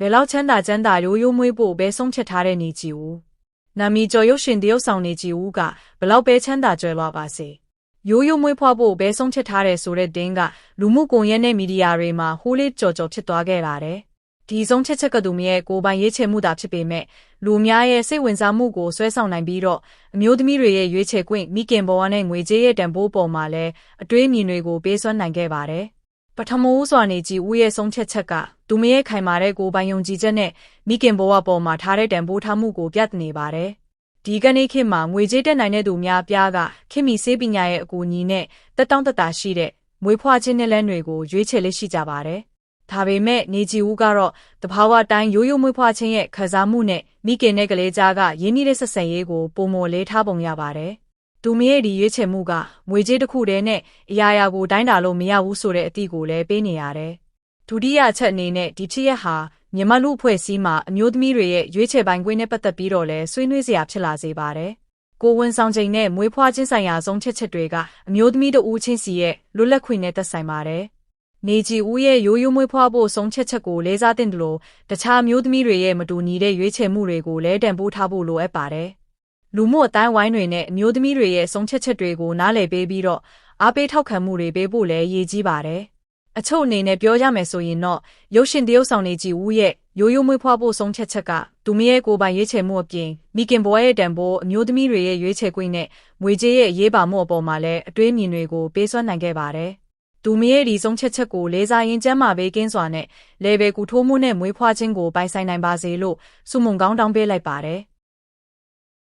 ဘယ်လောက်ချမ်းသာချမ်းသာရိုးရိုးမွေးဖို့ပဲဆုံးဖြတ်ထားတဲ့နေကြည်ဦးနာမီကျော်ရုပ်ရှင်တရုပ်ဆောင်နေကြည်ဦးကဘယ်လောက်ပဲချမ်းသာကြွယ်ဝပါစေရိုးရိုးမွေးဖွားဖို့ပဲဆုံးဖြတ်ထားတဲ့ဆိုတဲ့တင်းကလူမှုကွန်ရက်နဲ့မီဒီယာတွေမှာဟိုးလေးကြော်ကြော်ဖြစ်သွားခဲ့ပါတယ်ဒီဆုံးချက်ချက်ကသူမရဲ့ကိုယ်ပိုင်ရေးချယ်မှုသာဖြစ်ပေမဲ့လူအများရဲ့စိတ်ဝင်စားမှုကိုဆွဲဆောင်နိုင်ပြီးတော့အမျိုးသမီးတွေရဲ့ရွေးချယ်ခွင့်မိခင်ဘဝနဲ့ငွေကြေးရဲ့တန်ဖိုးပေါ်မှာလည်းအတွေးအမြင်တွေကိုပေးစွမ်းနိုင်ခဲ့ပါတယ် ပထမဦးစွာနေကြည်ဦးရဲ့ဆုံးချက်ချက်ကသူမရဲ့ခိုင်မာတဲ့ကိုယ်ပိုင်ယုံကြည်ချက်နဲ့မိခင်ဘဝပေါ်မှာထားတဲ့တန်ဖိုးထားမှုကိုပြသနေပါတယ်ဒီကနေ့ခေတ်မှာငွေကြေးတက်နိုင်တဲ့သူများအပြားကခင်မီစေးပညာရဲ့အကူအညီနဲ့တက်တောင့်တက်တာရှိတဲ့မွေးဖွားခြင်းနဲ့လန်းတွေကိုရွေးချယ်လေးရှိကြပါတယ်။ဒါပေမဲ့နေကြည်ဦးကတော့တဘာဝတိုင်းရိုးရိုးမွေးဖွားခြင်းရဲ့ခစားမှုနဲ့မိခင်နဲ့ကလေးကြားကရင်းနှီးတဲ့ဆက်ဆံရေးကိုပုံမလေးထားပုံရပါတယ်။ သူမရဲ့ဒီရွေးချယ်မှုကငွေကြေးတစ်ခုတည်းနဲ့အရာရာကိုတိုင်းတာလို့မရဘူးဆိုတဲ့အသည့်ကိုလည်းပေးနေရတယ်။ဒုတိယအချက်အနေနဲ့ဒီဖြစ်ရပ်ဟာမြန်မာလူအဖွဲ့အစည်းမှာအမျိုးသမီးတွေရဲ့ရွေးချယ်ပိုင်ခွင့်နဲ့ပတ်သက်ပြီးတော့လည်းဆွေးနွေးစရာဖြစ်လာစေပါတယ်။ကိုဝန်ဆောင်ချိန်နဲ့မွေးဖွားခြင်းဆိုင်ရာဆုံးချက်ချက်တွေကအမျိုးသမီးတို့ဦးချင်းစီရဲ့လွတ်လပ်ခွင့်နဲ့သက်ဆိုင်ပါတယ်။နေကြည်ဦးရဲ့ရိုးရိုးမွေးဖွားဖို့ဆုံးချက်ချက်ကိုလေးစားသင့်တယ်လို့တခြားမျိုးသမီးတွေရဲ့မတူညီတဲ့ရွေးချယ်မှုတွေကိုလည်းတန်ဖိုးထားဖို့လိုအပ်ပါတယ်။ လူမှုအတိုင်းဝိုင်းတွေနဲ့အမျိုးသမီးတွေရဲ့ဆုံးချက်ချက်တွေကိုနားလည်ပေးပြီးတော့အားပေးထောက်ခံမှုတွေပေးဖို့လည်းရည်ကြီးပါတယ်။အချို့အနေနဲ့ပြောကြမယ်ဆိုရင်တော့ရုပ်ရှင်တရုပ်ဆောင်နေကြည်ဦးရဲ့ရိုးရိုးမွေးဖွားဖို့ဆုံးဖြတ်ချက်ကသူမရဲ့ကိုယ်ပိုင်ရွေးချယ်မှုအပြင်မိခင်ဘဝရဲ့တန်ဖိုးအမျိုးသမီးတွေရဲ့ရွေးချယ်ခွင့်နဲ့ငွေကြေးရဲ့အရေးပါမှုအပေါ်မှာလည်းအတွေးအမြင်တွေကိုပေးစွမ်းနိုင်ခဲ့ပါတယ်။သူမရဲ့ဒီဆုံးဖြတ်ချက်ကိုလေးစားရင်ကျမ်းမာပေးကင်းစွာနဲ့လေဘယ်ကူထိုးမှုနဲ့မွေးဖွားခြင်းကိုပိုင်ဆိုင်နိုင်ပါစေလို့ဆုမွန်ကောင်းတောင်းပေးလိုက်ပါတယ်။